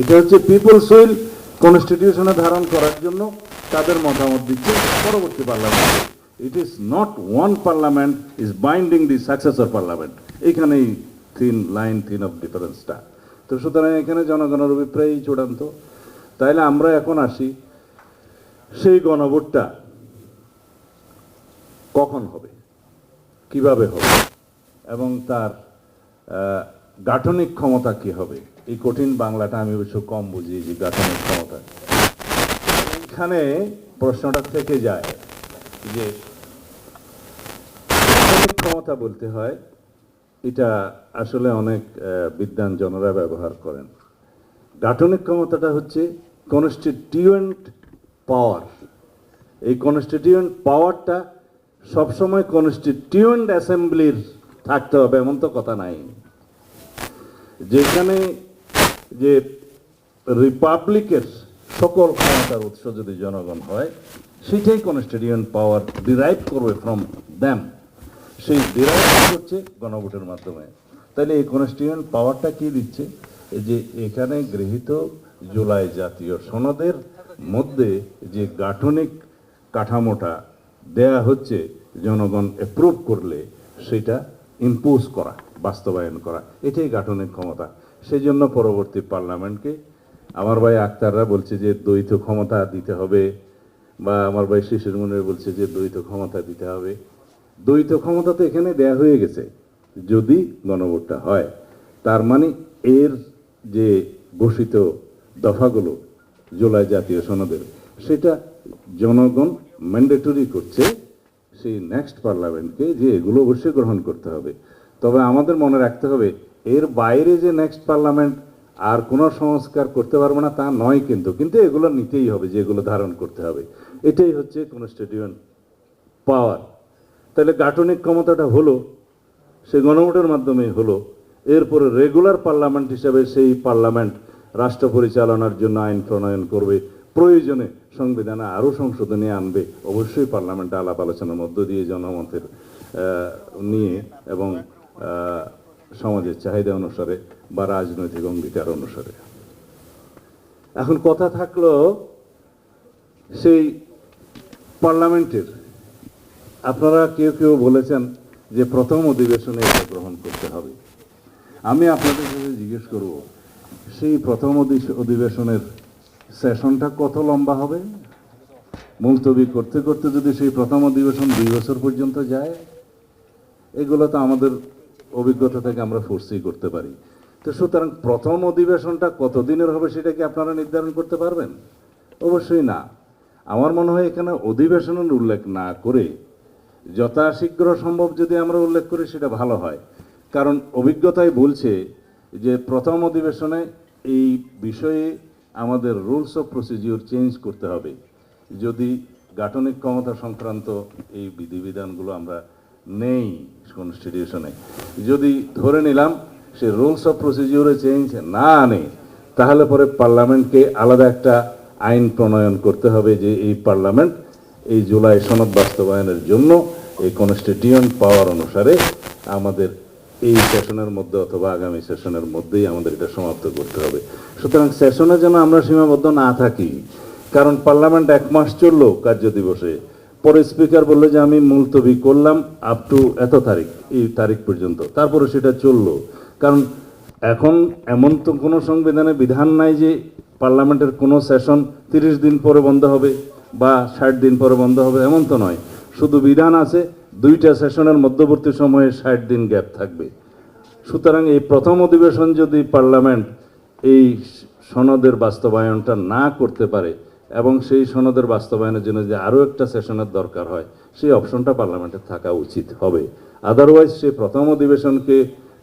এটা হচ্ছে people's will কনস্টিটিউশনে ধারণ করার জন্য তাদের মতামত দিচ্ছে পরবর্তী parliament. It is not one parliament is binding the successor parliament এইখানেই থিন লাইন থিন অফ ডিফারেন্সটা তো সুতরাং এখানে জনগণের অভিপ্রায়ই চূড়ান্ত। তাইলে আমরা এখন আসি সেই গণভোটটা কখন হবে? কীভাবে হবে? এবং তার গাঠনিক ক্ষমতা কি হবে? এই কঠিন বাংলাটা আমি অবশ্য কম বুঝি যে গাঠনিক ক্ষমতা এখানে প্রশ্নটা থেকে যায় যে ক্ষমতা বলতে হয় এটা আসলে অনেক আহ, বিদ্বান জনরা ব্যবহার করেন। গাঠনিক ক্ষমতাটা হচ্ছে কনস্টিটিউয়েন্ট পাওয়ার এই কনস্টিটিউয়েন্ট পাওয়ারটা সবসময় কনস্টিটিউয়েন্ট অ্যাসেম্বলির থাকতে হবে এমন তো কথা নাই। যেখানে যে রিপাবলিকের সকল ক্ষমতার উৎস যদি জনগণ হয়, সেটাই কনস্টিটিউয়েন্ট পাওয়ার ডিরাইভ করবে ফ্রম দ্যাম সেই ডিরাইভ হচ্ছে গণভোটের মাধ্যমে। তাহলে এই কনস্টিটিউয়েন্ট পাওয়ারটা কি দিচ্ছে? যে এখানে গৃহীত জুলাই জাতীয় সনদের মধ্যে যে গাঠনিক কাঠামোটা দেয়া হচ্ছে জনগণ অ্যাপ্রুভ করলে, সেটা ইম্পোজ করা, বাস্তবায়ন করা, এটাই গাঠনিক ক্ষমতা। সেই জন্য পরবর্তী পার্লামেন্টকে আমার ভাই আক্তাররা বলছে যে দ্বৈত ক্ষমতা দিতে হবে, বা আমার ভাই শিশির মনে বলছে যে দ্বৈত ক্ষমতা দিতে হবে। দ্বৈত ক্ষমতা তো এখানে দেয়া হয়ে গেছে, যদি গণভোটটা হয়। তার মানে এর যে ঘোষিত দফাগুলো জুলাই জাতীয় সনদের, সেটা জনগণ ম্যান্ডেটরি করছে সেই নেক্সট পার্লামেন্টকে যে এগুলো অবশ্যই গ্রহণ করতে হবে। তবে আমাদের মনে রাখতে হবে এর বাইরে যে নেক্সট পার্লামেন্ট আর কোনো সংস্কার করতে পারবে না তা নয় কিন্তু। কিন্তু এগুলো নিতেই হবে, যে এগুলো ধারণ করতে হবে। এটাই হচ্ছে কনস্টিটিউয়েন্ট পাওয়ার তাহলে গাঠনিক ক্ষমতাটা হলো, সে গণভোটের মাধ্যমে হলো। এরপরে রেগুলার পার্লামেন্ট হিসাবে সেই পার্লামেন্ট রাষ্ট্র পরিচালনার জন্য আইন প্রণয়ন করবে। প্রয়োজনে সংবিধানে আরও সংশোধনী আনবে। অবশ্যই পার্লামেন্টে আলাপ আলোচনার মধ্য দিয়ে জনমতের নিয়ে এবং সমাজের চাহিদা অনুসারে বা রাজনৈতিক অঙ্গীকার অনুসারে। এখন কথা থাকল সেই পার্লামেন্টের। আপনারা কেউ কেউ বলেছেন যে প্রথম অধিবেশনে এটা গ্রহণ করতে হবে। আমি আপনাদের কাছে জিজ্ঞেস করব, সেই প্রথম অধি- অধিবেশনের সেশনটা কত লম্বা হবে? মুলতবি করতে করতে যদি সেই প্রথম অধিবেশন দুই বছর পর্যন্ত যায়, এগুলো তো আমাদের অভিজ্ঞতা থেকে আমরা ফোর্সি করতে পারি। তো সুতরাং প্রথম অধিবেশনটা কত দিনের হবে সেটা কি আপনারা নির্ধারণ করতে পারবেন? অবশ্যই না। আমার মনে হয় এখানে অধিবেশনের উল্লেখ না করে যথাশীঘ্র সম্ভব যদি আমরা উল্লেখ করি সেটা ভালো হয়। কারণ অভিজ্ঞতাই বলছে যে প্রথম অধিবেশনে এই বিষয়ে আমাদের রুলস অফ প্রসিজিওর চেঞ্জ করতে হবে। যদি গাঠনিক ক্ষমতা সংক্রান্ত এই বিধিবিধানগুলো আমরা নেই কনস্টিটিউশনে যদি ধরে নিলাম, সে রুলস অফ প্রসিজিওরে চেঞ্জ না আনে, তাহলে পরে পার্লামেন্টকে আলাদা একটা আইন প্রণয়ন করতে হবে যে এই পার্লামেন্ট এই জুলাই সনদ বাস্তবায়নের জন্য এই কনস্টিটিউয়েন্ট পাওয়ার অনুসারে আমাদের এই সেশনের মধ্যে অথবা আগামী সেশনের মধ্যেই আমাদের এটা সমাপ্ত করতে হবে। সুতরাং সেশনে যেন আমরা সীমাবদ্ধ না থাকি, কারণ পার্লামেন্ট এক মাস চলল কার্য দিবসে পরে স্পিকার বলল যে, আমি মুলতবি করলাম আপ টু এত তারিখ, এই তারিখ পর্যন্ত। তারপরে সেটা চলল। কারণ এখন এমন তো কোনো সংবিধানে বিধান নাই যে পার্লামেন্টের কোনো সেশন তিরিশ দিন পরে বন্ধ হবে বা ষাট দিন পরে বন্ধ হবে, এমন তো নয়। শুধু বিধান আছে, দুইটা সেশনের মধ্যবর্তী সময়ে ষাট দিন গ্যাপ থাকবে। সুতরাং এই প্রথম অধিবেশন যদি পার্লামেন্ট এই সনদের বাস্তবায়নটা না করতে পারে এবং সেই সনদের বাস্তবায়নের জন্য যে আরও একটা সেশনের দরকার হয়, সেই অপশনটা পার্লামেন্টে থাকা উচিত হবে। আদারওয়াইজ সে প্রথম অধিবেশনকে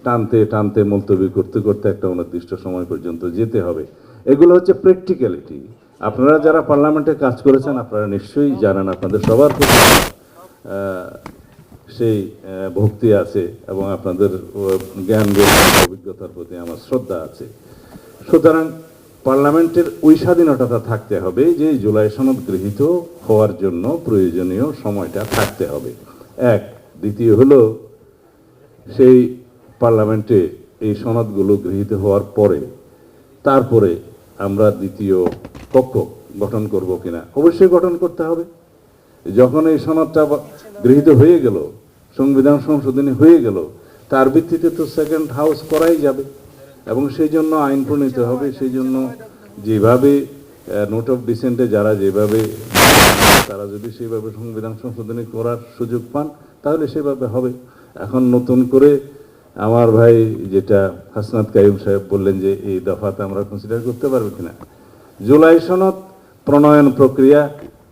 টানতে টানতে মুলতবি করতে করতে একটা অনির্দিষ্ট সময় পর্যন্ত যেতে হবে। এগুলো হচ্ছে প্র্যাকটিক্যালিটি আপনারা যারা পার্লামেন্টে কাজ করেছেন, আপনারা নিশ্চয়ই জানেন, আপনাদের সবার প্রতি সেই ভক্তি আছে এবং আপনাদের জ্ঞান, অভিজ্ঞতার প্রতি আমার শ্রদ্ধা আছে। সুতরাং পার্লামেন্টের ওই স্বাধীনতা থাকতে হবে যে জুলাই সনদ গৃহীত হওয়ার জন্য প্রয়োজনীয় সময়টা থাকতে হবে। এক, দ্বিতীয় হলো, সেই পার্লামেন্টে এই সনদগুলো গৃহীত হওয়ার পরে, তারপরে আমরা দ্বিতীয় কক্ষ গঠন করব কিনা অবশ্যই গঠন করতে হবে। যখন এই সনদটা গৃহীত হয়ে গেল, সংবিধান সংশোধনী হয়ে গেল, তার ভিত্তিতে তো সেকেন্ড হাউস করাই যাবে। এবং সেই জন্য আইন প্রণীত হবে, সেই জন্য যেভাবে নোট অফ ডিসেন্টে যারা যেভাবে, তারা যদি সেইভাবে সংবিধান সংশোধনী করার সুযোগ পান, তাহলে সেভাবে হবে। এখন নতুন করে আমার ভাই যেটা হাসনাত কাইম সাহেব বললেন যে এই দফাতে আমরা কনসিডার করতে পারব কিনা। জুলাই সনদ প্রণয়ন প্রক্রিয়া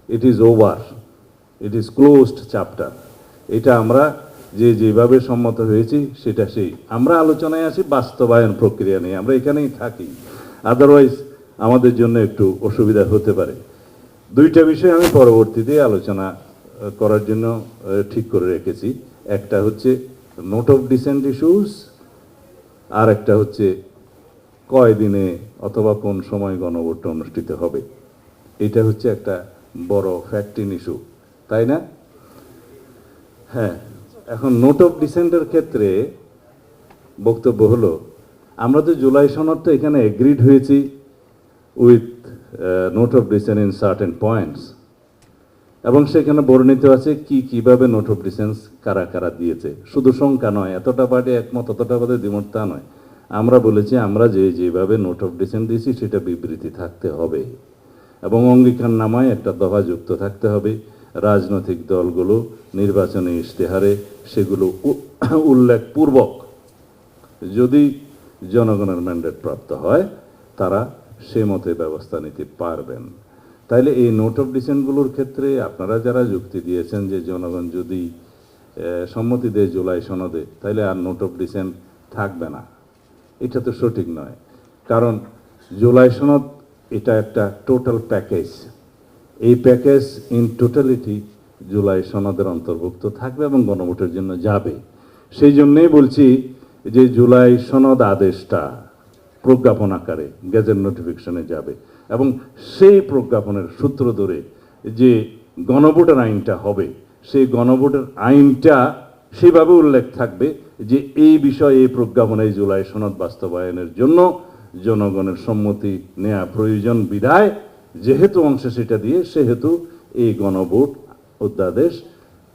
it is over it is closed chapter এটা আমরা যে যেভাবে সম্মত হয়েছি, সেটা সেই। আমরা আলোচনায় আছি, বাস্তবায়ন প্রক্রিয়া নিয়ে। আমরা এখানেই থাকি। আদারওয়াইজ আমাদের জন্য একটু অসুবিধা হতে পারে। দুইটা বিষয় আমি পরবর্তীতে আলোচনা করার জন্য ঠিক করে রেখেছি। একটা হচ্ছে নোট অফ ডিসেন্ট ইস্যুস আর একটা হচ্ছে কয় দিনে অথবা কোন সময় গণভোটটা অনুষ্ঠিত হবে। এটা হচ্ছে একটা বড় ফ্যাক্টিন ইস্যু তাই না? হ্যাঁ। এখন নোট অফ ডিসেন্টের ক্ষেত্রে বক্তব্য হলো, আমরা তো জুলাই সনদ তো এখানে এগ্রিড হয়েছি with note of dissent in certain points এবং সেখানে বর্ণিত আছে কি কীভাবে নোট অফ ডিসেন্স কারা কারা দিয়েছে। শুধু সংখ্যা নয়, এতটা পার্টি একমত, অতটা পার্টি দ্বিমত তা নয়। আমরা বলেছি, আমরা যে যেভাবে নোট অফ ডিসেন্ট দিয়েছি, সেটা বিবৃতি থাকতে হবে। এবং অঙ্গীকার নামায় একটা দফা যুক্ত থাকতে হবে। রাজনৈতিক দলগুলো নির্বাচনী ইশতেহারে সেগুলো উল্লেখপূর্বক যদি জনগণের ম্যান্ডেট প্রাপ্ত হয়, তারা সে মতে ব্যবস্থা নিতে পারবেন। তাইলে এই নোট অফ ডিসেন্টগুলোর ক্ষেত্রে আপনারা যারা যুক্তি দিয়েছেন যে জনগণ যদি সম্মতি দেয় জুলাই সনদে, তাইলে আর নোট অফ ডিসেন্ট থাকবে না। এটা তো সঠিক নয়। কারণ জুলাই সনদ এটা একটা টোটাল প্যাকেজ। এই প্যাকেজ ইন টোটালিটি জুলাই সনদের অন্তর্ভুক্ত থাকবে এবং গণভোটের জন্য যাবে। সেই জন্যেই বলছি যে জুলাই সনদ আদেশটা প্রজ্ঞাপন আকারে গেজেট নোটিফিকেশনে যাবে এবং সেই প্রজ্ঞাপনের সূত্র ধরে যে গণভোটের আইনটা হবে, সেই গণভোটের আইনটা সেভাবে উল্লেখ থাকবে যে এই বিষয়ে এই প্রজ্ঞাপনে জুলাই সনদ বাস্তবায়নের জন্য জনগণের সম্মতি নেওয়া প্রয়োজন বিধায় যেহেতু অংশে সেটা দিয়ে, সেহেতু এই গণভোট অধ্যাদেশ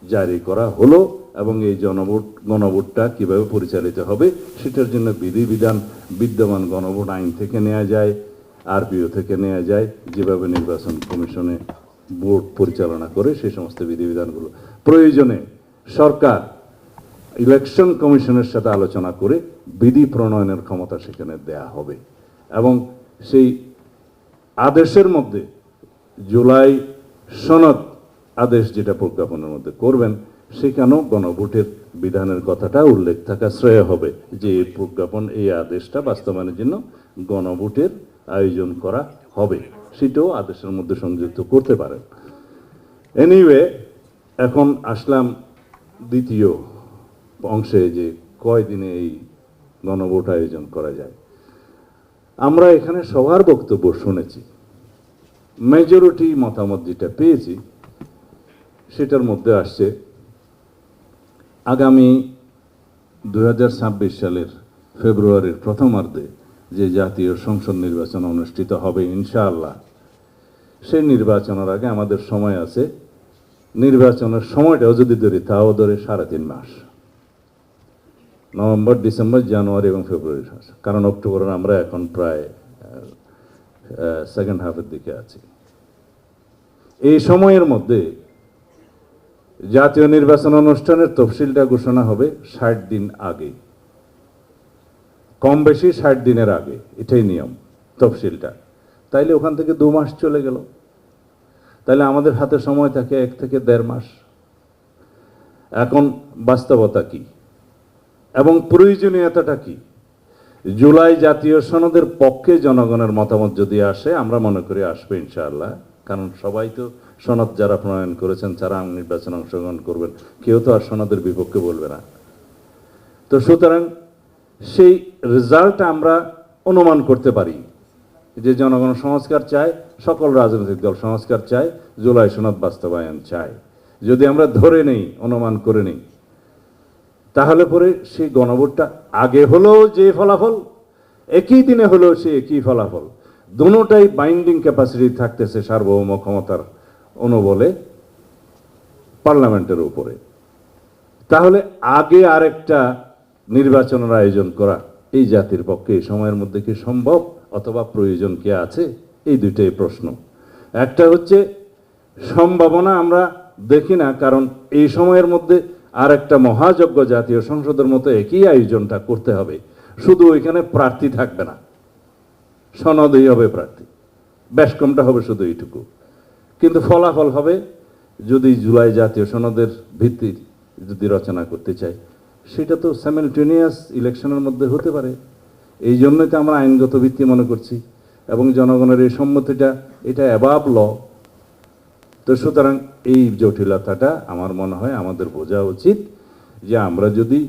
জারি করা হলো এবং এই জনভোট, গণভোটটা কীভাবে পরিচালিত হবে সেটার জন্য বিধিবিধান, বিদ্যমান গণভোট আইন থেকে নেওয়া যায়, আরপিও থেকে নেওয়া যায়, যেভাবে নির্বাচন কমিশনে ভোট পরিচালনা করে সেই সমস্ত বিধিবিধানগুলো। প্রয়োজনে সরকার ইলেকশন কমিশনের সাথে আলোচনা করে বিধি প্রণয়নের ক্ষমতা সেখানে দেয়া হবে এবং সেই আদেশের মধ্যে জুলাই সনদ আদেশ যেটা প্রজ্ঞাপনের মধ্যে করবেন, সেখানেও গণভোটের বিধানের কথাটা উল্লেখ থাকা শ্রেয় হবে যে এই প্রজ্ঞাপন, এই আদেশটা বাস্তবায়নের জন্য গণভোটের আয়োজন করা হবে। সেটাও আদেশের মধ্যে সংযুক্ত করতে পারেন। এনিওয়ে এখন আসলাম দ্বিতীয় অংশে যে কয় দিনে এই গণভোট আয়োজন করা যায়। আমরা এখানে সবার বক্তব্য শুনেছি। মেজরিটি মতামত যেটা পেয়েছি, সেটার মধ্যে আসছে, আগামী দু হাজার ছাব্বিশ সালের ফেব্রুয়ারির প্রথমার্ধে যে জাতীয় সংসদ নির্বাচন অনুষ্ঠিত হবে ইনশাআল্লাহ, সেই নির্বাচনের আগে আমাদের সময় আছে। নির্বাচনের সময়টাও যদি ধরি, তাও ধরে সাড়ে তিন মাস। নভেম্বর, ডিসেম্বর, জানুয়ারি এবং ফেব্রুয়ারি মাস। কারণ অক্টোবরের আমরা এখন প্রায় সেকেন্ড হাফের দিকে আছি। এই সময়ের মধ্যে জাতীয় নির্বাচন অনুষ্ঠানের তফসিলটা ঘোষণা হবে ষাট দিন আগে। কম বেশি ষাট দিনের আগে, এটাই নিয়ম, তফসিলটা। তাইলে ওখান থেকে দু মাস চলে গেল। তাহলে আমাদের হাতে সময় থাকে এক থেকে দেড় মাস। এখন বাস্তবতা কি? এবং প্রয়োজনীয়তাটা কি? জুলাই জাতীয় সনদের পক্ষে জনগণের মতামত যদি আসে, আমরা মনে করি আসবে ইনশাআল্লাহ। কারণ সবাই তো সনদ যারা প্রণয়ন করেছেন, যারা নির্বাচনে অংশগ্রহণ করবেন, কেউ তো আর সনদের বিপক্ষে বলবে না। তো সুতরাং সেই রেজাল্ট আমরা অনুমান করতে পারি যে জনগণ সংস্কার চায়, সকল রাজনৈতিক দল সংস্কার চায়, জুলাই সনদ বাস্তবায়ন চায়। যদি আমরা ধরে নেই, অনুমান করে নেই তাহলে পরে সেই গণভোটটা আগে হলেও যে ফলাফল, একই দিনে হলেও সে একই ফলাফল। দুটাই বাইন্ডিং ক্যাপাসিটি থাকতেছে সার্বভৌম ক্ষমতার অনুবলে পার্লামেন্টের উপরে। তাহলে আগে আরেকটা নির্বাচনের আয়োজন করা এই জাতির পক্ষে এই সময়ের মধ্যে কি সম্ভব অথবা প্রয়োজন কি আছে? এই দুইটাই প্রশ্ন। একটা হচ্ছে, সম্ভাবনা আমরা দেখি না, কারণ এই সময়ের মধ্যে আর একটা মহাযজ্ঞ জাতীয় সংসদের মতো একই আয়োজনটা করতে হবে। শুধু ওইখানে প্রার্থী থাকবে না। সনদই হবে প্রার্থী। বেশ কমটা হবে শুধু এইটুকু। কিন্তু ফলাফল হবে, যদি জুলাই জাতীয় সনদের ভিত্তি যদি রচনা করতে চাই, সেটা তো স্যামেলটেনিয়াস ইলেকশনের মধ্যে হতে পারে। এই জন্যই তো আমরা আইনগত ভিত্তি মনে করছি। এবং জনগণের এই সম্মতিটা, এটা অ্যাবাব ল তো সুতরাং এই জটিলতাটা আমার মনে হয় আমাদের বোঝা উচিত যে আমরা যদি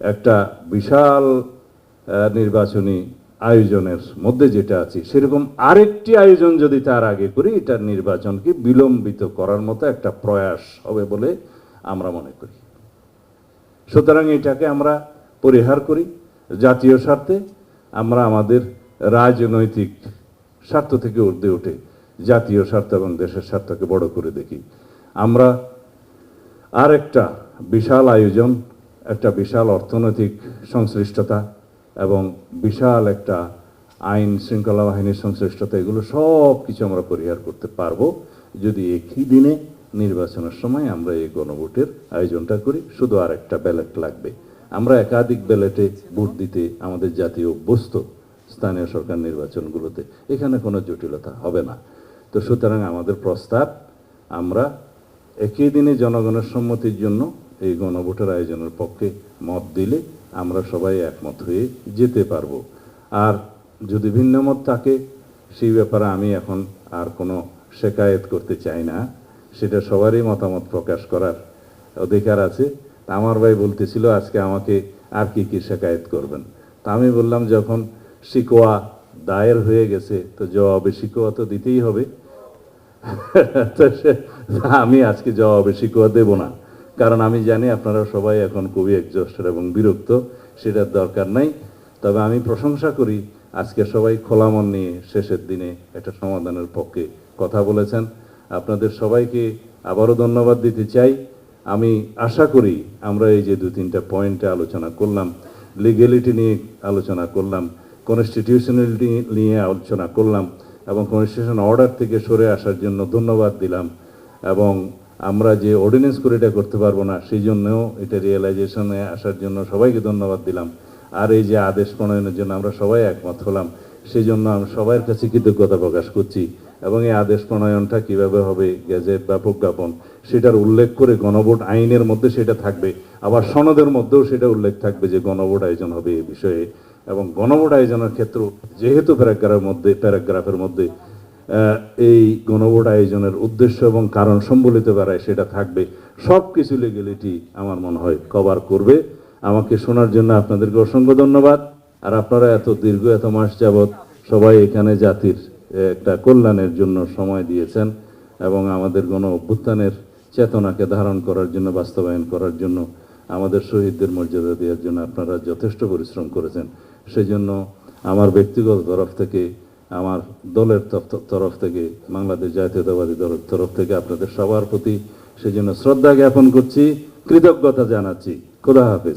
একটা বিশাল নির্বাচনী আয়োজনের মধ্যে যেটা আছে, সেরকম আরেকটি আয়োজন যদি তার আগে করি এটা নির্বাচনকে বিলম্বিত করার মতো একটা প্রয়াস হবে বলে আমরা মনে করি। সুতরাং এটাকে আমরা পরিহার করি জাতীয় স্বার্থে। আমরা আমাদের রাজনৈতিক স্বার্থ থেকে ঊর্ধ্বে উঠে জাতীয় স্বার্থ এবং দেশের স্বার্থকে বড় করে দেখি। আমরা আর একটা বিশাল আয়োজন, একটা বিশাল অর্থনৈতিক সংশ্লিষ্টতা এবং বিশাল একটা আইন শৃঙ্খলা বাহিনীর সংশ্লিষ্টতা, এগুলো সব কিছু আমরা পরিহার করতে পারব যদি একই দিনে নির্বাচনের সময় আমরা এই গণভোটের আয়োজনটা করি। শুধু আর একটা ব্যালেট লাগবে। আমরা একাধিক ব্যালেটে ভোট দিতে আমাদের জাতীয় অভ্যস্ত স্থানীয় সরকার নির্বাচনগুলোতে, এখানে কোনো জটিলতা হবে না। তো সুতরাং আমাদের প্রস্তাব, আমরা একই দিনে জনগণের সম্মতির জন্য এই গণভোটের আয়োজনের পক্ষে মত দিলে আমরা সবাই একমত হয়ে যেতে পারব। আর যদি ভিন্ন মত থাকে, সেই ব্যাপারে আমি এখন আর কোনো শেকায়েত করতে চাই না। সেটা সবারই মতামত প্রকাশ করার অধিকার আছে। আমার ভাই বলতেছিল, আজকে আমাকে আর কি কি শেকায়েত করবেন? তা আমি বললাম, যখন শিকোয়া দায়ের হয়ে গেছে, তো জবাবে শিকোয়া তো দিতেই হবে। তো সে- আমি আজকে জবাবে শিকোয়া দেব না। কারণ আমি জানি আপনারা সবাই এখন খুবই একজস্টেড এবং বিরক্ত, সেটার দরকার নাই। তবে আমি প্রশংসা করি, আজকে সবাই খোলা মন নিয়ে শেষের দিনে একটা সমাধানের পক্ষে কথা বলেছেন। আপনাদের সবাইকে আবারও ধন্যবাদ দিতে চাই। আমি আশা করি আমরা এই যে দু তিনটা পয়েন্টে আলোচনা করলাম লিগেলিটি নিয়ে আলোচনা করলাম কনস্টিটিউশনালিটি নিয়ে আলোচনা করলাম এবং কনস্টিটিউশন অর্ডার থেকে সরে আসার জন্য ধন্যবাদ দিলাম এবং আমরা যে অর্ডিন্যান্স করে এটা করতে পারব না, সেই জন্যও এটা রিয়েলাইজেশনে আসার জন্য সবাইকে ধন্যবাদ দিলাম। আর এই যে আদেশ প্রণয়নের জন্য আমরা সবাই একমত হলাম, সেই জন্য আমি সবার কাছে কৃতজ্ঞতা প্রকাশ করছি এবং এই আদেশ প্রণয়নটা কীভাবে হবে, গেজেট বা প্রজ্ঞাপন, সেটার উল্লেখ করে গণভোট আইনের মধ্যে সেটা থাকবে। আবার সনদের মধ্যেও সেটা উল্লেখ থাকবে যে গণভোট আয়োজন হবে এ বিষয়ে। এবং গণভোট আয়োজনের ক্ষেত্রে যেহেতু প্যারাগ্রাফের মধ্যে প্যারাগ্রাফের মধ্যে এই গণভোট আয়োজনের উদ্দেশ্য এবং কারণ সম্বলিত বেড়ায় সেটা থাকবে সব কিছু লিগেলিটি আমার মনে হয় কভার করবে। আমাকে শোনার জন্য আপনাদেরকে অসংখ্য ধন্যবাদ। আর আপনারা এত দীর্ঘ, এত মাস যাবৎ সবাই এখানে জাতির একটা কল্যাণের জন্য সময় দিয়েছেন এবং আমাদের গণ অভ্যুত্থানের চেতনাকে ধারণ করার জন্য, বাস্তবায়ন করার জন্য আমাদের শহীদদের মর্যাদা দেওয়ার জন্য আপনারা যথেষ্ট পরিশ্রম করেছেন। সেই জন্য আমার ব্যক্তিগত তরফ থেকে, আমার দলের তরফ- থেকে, বাংলাদেশ জাতীয়তাবাদী দলের তরফ থেকে আপনাদের সবার প্রতি সেই জন্য শ্রদ্ধা জ্ঞাপন করছি, কৃতজ্ঞতা জানাচ্ছি। খোদা হাফেজ।